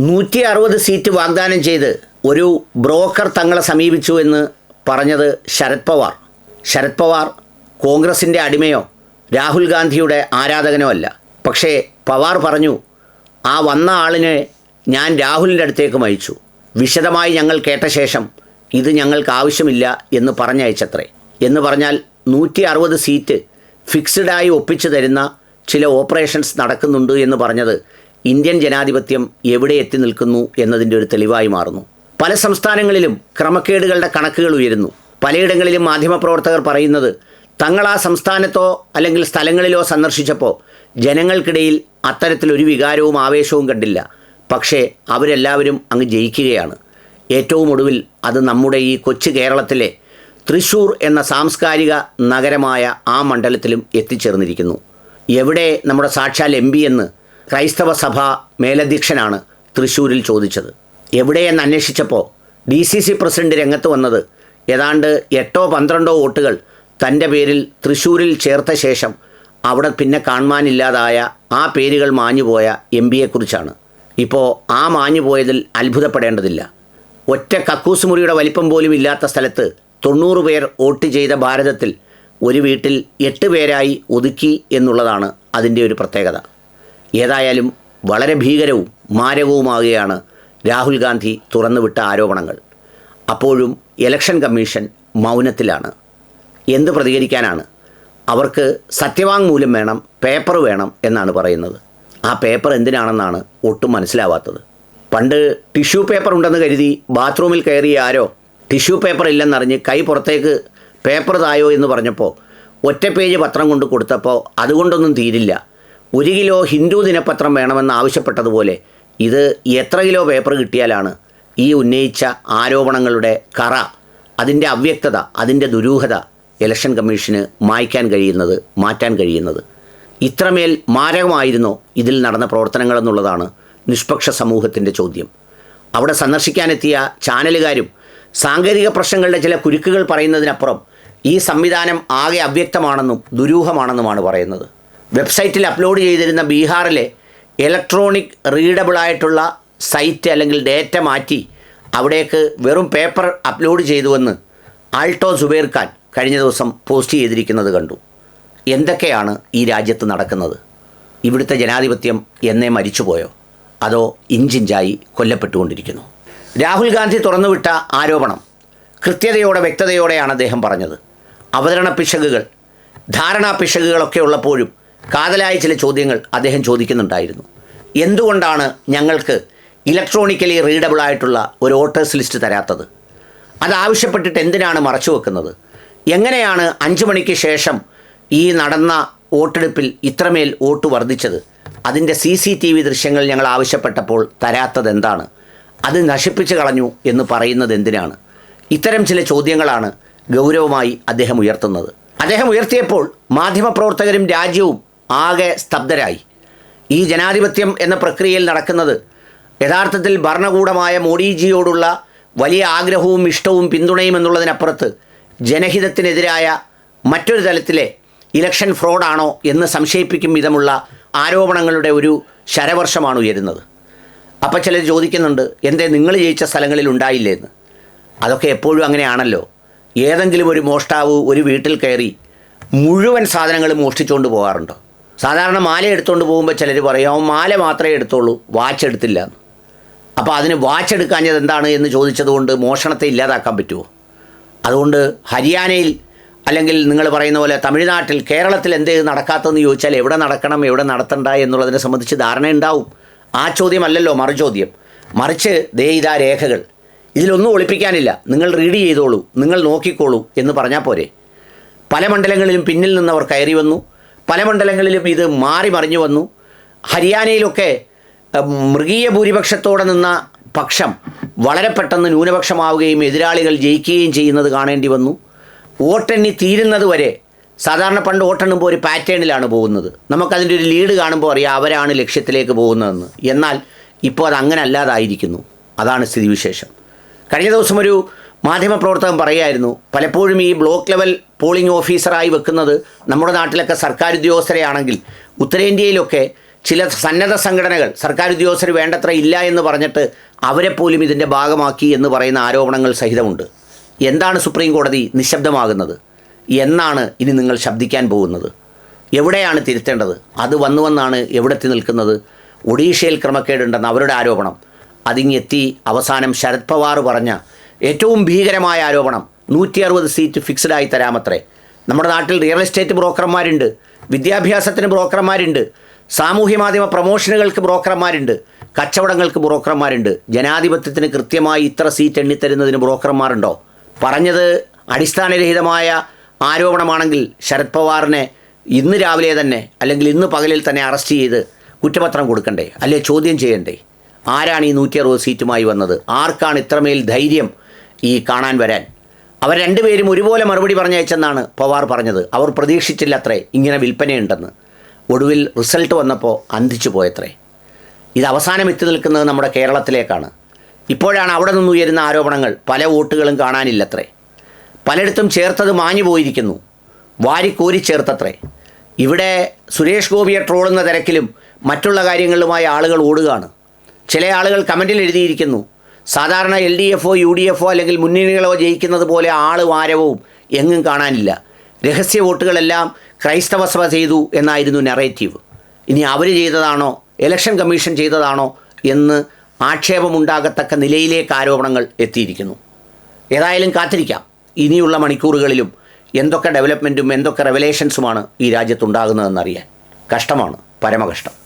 നൂറ്റി അറുപത് സീറ്റ് വാഗ്ദാനം ചെയ്ത് ഒരു ബ്രോക്കർ തങ്ങളെ സമീപിച്ചു എന്ന് പറഞ്ഞത് ശരത് പവാർ. ശരത് പവാർ കോൺഗ്രസിന്റെ അടിമയോ രാഹുൽ ഗാന്ധിയുടെ ആരാധകനോ അല്ല. പക്ഷേ പവാർ പറഞ്ഞു ആ വന്ന ആളിനെ ഞാൻ രാഹുലിന്റെ അടുത്തേക്ക് അയച്ചു വിശദമായി ഞങ്ങൾ കേട്ട ശേഷം ഇത് ഞങ്ങൾക്ക് ആവശ്യമില്ല എന്ന് പറഞ്ഞയച്ചത്രേ. എന്ന് പറഞ്ഞാൽ നൂറ്റി അറുപത് സീറ്റ് ഫിക്സ്ഡായി ഒപ്പിച്ചു തരുന്ന ചില ഓപ്പറേഷൻസ് നടക്കുന്നുണ്ട് എന്ന് പറഞ്ഞത് ഇന്ത്യൻ ജനാധിപത്യം എവിടെ എത്തി നിൽക്കുന്നു എന്നതിന്റെ ഒരു തെളിവായി മാറുന്നു. പല സംസ്ഥാനങ്ങളിലും ക്രമക്കേടുകളുടെ കണക്കുകൾ ഉയരുന്നു. പലയിടങ്ങളിലും മാധ്യമപ്രവർത്തകർ പറയുന്നത് തങ്ങൾ ആ സംസ്ഥാനത്തോ അല്ലെങ്കിൽ സ്ഥലങ്ങളിലോ സന്ദർശിച്ചപ്പോൾ ജനങ്ങൾക്കിടയിൽ അത്തരത്തിലൊരു വികാരവും ആവേശവും കണ്ടില്ല. പക്ഷേ അവരെല്ലാവരും അങ്ങ് ജയിക്കുകയാണ്. ഏറ്റവും ഒടുവിൽ അത് നമ്മുടെ ഈ കൊച്ചു കേരളത്തിലെ തൃശ്ശൂർ എന്ന സാംസ്കാരിക നഗരമായ ആ മണ്ഡലത്തിലും എത്തിച്ചേർന്നിരിക്കുന്നു. എവിടെ നമ്മുടെ സാക്ഷാൽ എം എന്ന് ക്രൈസ്തവ സഭ മേലധ്യക്ഷനാണ് തൃശ്ശൂരിൽ ചോദിച്ചത്. എവിടെയെന്ന് അന്വേഷിച്ചപ്പോൾ ഡി സി സി പ്രസിഡന്റ് രംഗത്ത് വന്നത് ഏതാണ്ട് എട്ടോ പന്ത്രണ്ടോ വോട്ടുകൾ തന്റെ പേരിൽ തൃശ്ശൂരിൽ ചേർത്ത ശേഷം അവിടെ പിന്നെ കാണുവാനില്ലാതായ ആ പേരുകൾ മാഞ്ഞുപോയ എം പിയെക്കുറിച്ചാണ്. ഇപ്പോൾ ആ മാഞ്ഞുപോയതിൽ അത്ഭുതപ്പെടേണ്ടതില്ല. ഒറ്റ കക്കൂസ് മുറിയുടെ വലിപ്പം പോലും ഇല്ലാത്ത സ്ഥലത്ത് തൊണ്ണൂറ് പേർ വോട്ട് ചെയ്ത ഭാരതത്തിൽ ഒരു വീട്ടിൽ എട്ട് പേരായി ഒതുക്കി എന്നുള്ളതാണ് അതിന്റെ ഒരു പ്രത്യേകത. ഏതായാലും വളരെ ഭീകരവും മാരകവുമാകുകയാണ് രാഹുൽ ഗാന്ധി തുറന്നുവിട്ട ആരോപണങ്ങൾ. അപ്പോഴും ഇലക്ഷൻ കമ്മീഷൻ മൗനത്തിലാണ്. എന്ത് പ്രതികരിക്കാനാണ്? അവർക്ക് സത്യവാങ്മൂലം വേണം പേപ്പർ വേണം എന്നാണ് പറയുന്നത്. ആ പേപ്പർ എന്തിനാണെന്നാണ് ഒട്ടും മനസ്സിലാവാത്തത്. പണ്ട് ടിഷ്യൂ പേപ്പർ ഉണ്ടെന്ന് കരുതി ബാത്റൂമിൽ കയറിയ ആരോ ടിഷ്യൂ പേപ്പർ ഇല്ലെന്നറിഞ്ഞ് കൈ പുറത്തേക്ക് പേപ്പർ തായോ എന്ന് പറഞ്ഞപ്പോൾ ഒറ്റ പേജ് പത്രം കൊണ്ട് കൊടുത്തപ്പോൾ അതുകൊണ്ടൊന്നും തീരില്ല. ഒരു കിലോ ഹിന്ദു ദിനപത്രം വേണമെന്ന് ആവശ്യപ്പെട്ടതുപോലെ ഇത് എത്ര കിലോ പേപ്പർ കിട്ടിയാലാണ് ഈ ഉന്നയിച്ച ആരോപണങ്ങളുടെ കറ അതിന്റെ അവ്യക്തത അതിന്റെ ദുരൂഹത ഇലക്ഷൻ കമ്മീഷന് മായ്ക്കാൻ കഴിയുന്നത് മാറ്റാൻ കഴിയുന്നത്. ഇത്രമേൽ മാരകമായിരുന്നോ ഇതിൽ നടന്ന പ്രവർത്തനങ്ങളെന്നുള്ളതാണ് നിഷ്പക്ഷ സമൂഹത്തിന്റെ ചോദ്യം. അവിടെ സന്ദർശിക്കാനെത്തിയ ചാനലുകാരും സാങ്കേതിക പ്രശ്നങ്ങളുടെ ചില കുരുക്കുകൾ പറയുന്നതിനപ്പുറം ഈ സംവിധാനം ആകെ അവ്യക്തമാണെന്നും ദുരൂഹമാണെന്നുമാണ് പറയുന്നത്. വെബ്സൈറ്റിൽ അപ്ലോഡ് ചെയ്തിരുന്ന ബീഹാറിലെ ഇലക്ട്രോണിക് റീഡബിളായിട്ടുള്ള സൈറ്റ് അല്ലെങ്കിൽ ഡേറ്റ മാറ്റി അവിടേക്ക് വെറും പേപ്പർ അപ്ലോഡ് ചെയ്തുവെന്ന് ആൾട്ടോ സുബേർ ഖാൻ കഴിഞ്ഞ ദിവസം പോസ്റ്റ് ചെയ്തിരിക്കുന്നത് കണ്ടു. എന്തൊക്കെയാണ് ഈ രാജ്യത്ത് നടക്കുന്നത്? ഇവിടുത്തെ ജനാധിപത്യം എന്നേ മരിച്ചുപോയോ? അതോ ഇഞ്ചിഞ്ചായി കൊല്ലപ്പെട്ടുകൊണ്ടിരിക്കുന്നു. രാഹുൽ ഗാന്ധി തുറന്നുവിട്ട ആരോപണം കൃത്യതയോടെ വ്യക്തതയോടെയാണ് അദ്ദേഹം പറഞ്ഞത്. അവതരണ പിശകുകൾ ധാരണാ പിശകുകളൊക്കെ ഉള്ളപ്പോഴും കാതലായ ചില ചോദ്യങ്ങൾ അദ്ദേഹം ചോദിക്കുന്നുണ്ടായിരുന്നു. എന്തുകൊണ്ടാണ് ഞങ്ങൾക്ക് ഇലക്ട്രോണിക്കലി റീഡബിൾ ആയിട്ടുള്ള ഒരു വോട്ടേഴ്സ് ലിസ്റ്റ് തരാത്തത്? അത് ആവശ്യപ്പെട്ടിട്ട് എന്തിനാണ് മറച്ചു വെക്കുന്നത്? എങ്ങനെയാണ് അഞ്ച് മണിക്ക് ശേഷം ഈ നടന്ന വോട്ടെടുപ്പിൽ ഇത്രമേൽ വോട്ട് വർദ്ധിച്ചത്? അതിന്റെ സി സി ടി വി ദൃശ്യങ്ങൾ ഞങ്ങൾ ആവശ്യപ്പെട്ടപ്പോൾ തരാത്തത് എന്താണ്? അത് നശിപ്പിച്ചു കളഞ്ഞു എന്ന് പറയുന്നത് എന്തിനാണ്? ഇത്തരം ചില ചോദ്യങ്ങളാണ് ഗൗരവമായി അദ്ദേഹം ഉയർത്തുന്നത്. അദ്ദേഹം ഉയർത്തിയപ്പോൾ മാധ്യമപ്രവർത്തകരും രാജ്യവും ആകെ സ്തബ്ധരായി. ഈ ജനാധിപത്യം എന്ന പ്രക്രിയയിൽ നടക്കുന്നത് യഥാർത്ഥത്തിൽ ഭരണകൂടമായ മോഡിജിയോടുള്ള വലിയ ആഗ്രഹവും ഇഷ്ടവും പിന്തുണയും എന്നുള്ളതിനപ്പുറത്ത് ജനഹിതത്തിനെതിരായ മറ്റൊരു തലത്തിലെ ഇലക്ഷൻ ഫ്രോഡാണോ എന്ന് സംശയിപ്പിക്കും വിധമുള്ള ആരോപണങ്ങളുടെ ഒരു ശരവർഷമാണ് ഉയരുന്നത്. അപ്പോൾ ചിലർ ചോദിക്കുന്നുണ്ട് എന്തേ നിങ്ങൾ ജയിച്ച സ്ഥലങ്ങളിൽ ഉണ്ടായില്ലേ എന്ന്? അതൊക്കെ എപ്പോഴും അങ്ങനെയാണല്ലോ. ഏതെങ്കിലും ഒരു മോഷ്ടാവ് ഒരു വീട്ടിൽ കയറി മുഴുവൻ സാധനങ്ങളും മോഷ്ടിച്ചുകൊണ്ട് പോകാറുണ്ടോ? സാധാരണ മാല എടുത്തുകൊണ്ട് പോകുമ്പോൾ ചിലർ പറയും അവൻ മാല മാത്രമേ എടുത്തുള്ളൂ വാച്ച് എടുത്തില്ല. അപ്പോൾ അതിന് വാച്ച് എടുക്കാഞ്ഞത് എന്താണ് എന്ന് ചോദിച്ചതുകൊണ്ട് മോഷണത്തെ ഇല്ലാതാക്കാൻ പറ്റുമോ അതുകൊണ്ട് ഹരിയാനയിൽ അല്ലെങ്കിൽ നിങ്ങൾ പറയുന്ന പോലെ തമിഴ്നാട്ടിൽ കേരളത്തിൽ എന്തേ നടക്കാത്തതെന്ന് ചോദിച്ചാൽ എവിടെ നടക്കണം എവിടെ നടത്തണ്ട എന്നുള്ളതിനെ സംബന്ധിച്ച് ധാരണ ഉണ്ടാവും. ആ ചോദ്യമല്ലല്ലോ മറുചോദ്യം മറിച്ച് ദേ രേഖകൾ. ഇതിലൊന്നും ഒളിപ്പിക്കാനില്ല. നിങ്ങൾ റീഡ് ചെയ്തോളൂ നിങ്ങൾ നോക്കിക്കോളൂ എന്ന് പറഞ്ഞാൽ പോരെ. പല മണ്ഡലങ്ങളിലും പിന്നിൽ നിന്നവർ കയറി വന്നു. പല മണ്ഡലങ്ങളിലും ഇത് മാറി മറിഞ്ഞു വന്നു. ഹരിയാനയിലൊക്കെ മൃഗീയ ഭൂരിപക്ഷത്തോടെ നിന്ന പക്ഷം വളരെ പെട്ടെന്ന് ന്യൂനപക്ഷമാവുകയും എതിരാളികൾ ജയിക്കുകയും ചെയ്യുന്നത് കാണേണ്ടി വന്നു. വോട്ടെണ്ണി തീരുന്നത് വരെ സാധാരണ പണ്ട് വോട്ടെണ്ണുമ്പോൾ ഒരു പാറ്റേണിലാണ് പോകുന്നത്. നമുക്കതിന്റെ ഒരു ലീഡ് കാണുമ്പോൾ അറിയാം അവരാണ് ലക്ഷ്യത്തിലേക്ക് പോകുന്നതെന്ന്. എന്നാൽ ഇപ്പോൾ അത് അങ്ങനെ അല്ലാതായിരിക്കുന്നു അതാണ് സ്ഥിതിവിശേഷം. കഴിഞ്ഞ ദിവസം ഒരു മാധ്യമപ്രവർത്തകൻ പറയായിരുന്നു പലപ്പോഴും ഈ ബ്ലോക്ക് ലെവൽ പോളിംഗ് ഓഫീസറായി വെക്കുന്നത് നമ്മുടെ നാട്ടിലൊക്കെ സർക്കാർ ഉദ്യോഗസ്ഥരെയാണെങ്കിൽ ഉത്തരേന്ത്യയിലൊക്കെ ചില സന്നദ്ധ സംഘടനകൾ സർക്കാർ ഉദ്യോഗസ്ഥർ വേണ്ടത്ര ഇല്ല എന്ന് പറഞ്ഞിട്ട് അവരെ പോലും ഇതിന്റെ ഭാഗമാക്കി എന്ന് പറയുന്ന ആരോപണങ്ങൾ സഹിതമുണ്ട്. എന്താണ് സുപ്രീം കോടതി നിശബ്ദമാകുന്നത്? എന്നാണ് ഇനി നിങ്ങൾ ശബ്ദിക്കാൻ പോകുന്നത്. എവിടെയാണ് തിരുത്തേണ്ടത്? അത് വന്നു വന്നാണ് എവിടെത്തി നിൽക്കുന്നത്? ഒഡീഷയിൽ ക്രമക്കേടുണ്ടെന്ന് അവരുടെ ആരോപണം. അതിങ്ങെത്തി അവസാനം ശരത് പവാർ പറഞ്ഞ ഏറ്റവും ഭീകരമായ ആരോപണം നൂറ്റി അറുപത് സീറ്റ് ഫിക്സ്ഡായി തരാമത്രേ. നമ്മുടെ നാട്ടിൽ റിയൽ എസ്റ്റേറ്റ് ബ്രോക്കർമാരുണ്ട് വിദ്യാഭ്യാസത്തിന് ബ്രോക്കർമാരുണ്ട് സാമൂഹ്യ മാധ്യമ പ്രൊമോഷനുകൾക്ക് ബ്രോക്കർമാരുണ്ട് കച്ചവടങ്ങൾക്ക് ബ്രോക്കർമാരുണ്ട്. ജനാധിപത്യത്തിന് കൃത്യമായി ഇത്ര സീറ്റ് എണ്ണിത്തരുന്നതിന് ബ്രോക്കർമാരുണ്ടോ? പറഞ്ഞത് അടിസ്ഥാനരഹിതമായ ആരോപണമാണെങ്കിൽ ശരത് പവാറിനെ ഇന്ന് രാവിലെ തന്നെ അല്ലെങ്കിൽ ഇന്ന് പകലിൽ തന്നെ അറസ്റ്റ് ചെയ്ത് കുറ്റപത്രം കൊടുക്കണ്ടേ? അല്ലെ ചോദ്യം ചെയ്യണ്ടേ? ആരാണ് ഈ നൂറ്റി അറുപത് സീറ്റുമായി വന്നത്? ആർക്കാണ് ഇത്രമേൽ ധൈര്യം ഈ കാണാൻ വരാൻ. അവർ രണ്ടുപേരും ഒരുപോലെ മറുപടി പറഞ്ഞയച്ചെന്നാണ് പവാർ പറഞ്ഞത്. അവർ പ്രതീക്ഷിച്ചില്ല അത്രേ ഇങ്ങനെ വിൽപ്പനയുണ്ടെന്ന്. ഒടുവിൽ റിസൾട്ട് വന്നപ്പോൾ അന്തിച്ചു പോയത്രേ. ഇത് അവസാനം എത്തി നിൽക്കുന്നത് നമ്മുടെ കേരളത്തിലേക്കാണ്. ഇപ്പോഴാണ് അവിടെ നിന്ന് ഉയരുന്ന ആരോപണങ്ങൾ പല വോട്ടുകളും കാണാനില്ലത്രേ. പലയിടത്തും ചേർത്തത് മാഞ്ഞു പോയിരിക്കുന്നു. വാരിക്കോരി ചേർത്തത്രേ. ഇവിടെ സുരേഷ് ഗോപിയെ ട്രോളുന്ന തിരക്കിലും മറ്റുള്ള കാര്യങ്ങളിലുമായി ആളുകൾ ഓടുകയാണ്. ചില ആളുകൾ കമന്റിൽ എഴുതിയിരിക്കുന്നു സാധാരണ എൽ ഡി എഫോ യു ഡി എഫോ അല്ലെങ്കിൽ മുന്നണികളോ ജയിക്കുന്നത് പോലെ ആൾ വാരവും എങ്ങും കാണാനില്ല. രഹസ്യ വോട്ടുകളെല്ലാം ക്രൈസ്തവ സഭ ചെയ്തു എന്നായിരുന്നു നെറേറ്റീവ് ഇനി അവർ ചെയ്തതാണോ? ഇലക്ഷൻ കമ്മീഷൻ ചെയ്തതാണോ? എന്ന് ആക്ഷേപമുണ്ടാകത്തക്ക നിലയിലേക്ക് ആരോപണങ്ങൾ എത്തിയിരിക്കുന്നു. ഏതായാലും കാത്തിരിക്കാം. ഇനിയുള്ള മണിക്കൂറുകളിലും എന്തൊക്കെ ഡെവലപ്മെന്റും എന്തൊക്കെ റെവലേഷൻസുമാണ് ഈ രാജ്യത്തുണ്ടാകുന്നതെന്നറിയാൻ. കഷ്ടമാണ് പരമകഷ്ടം.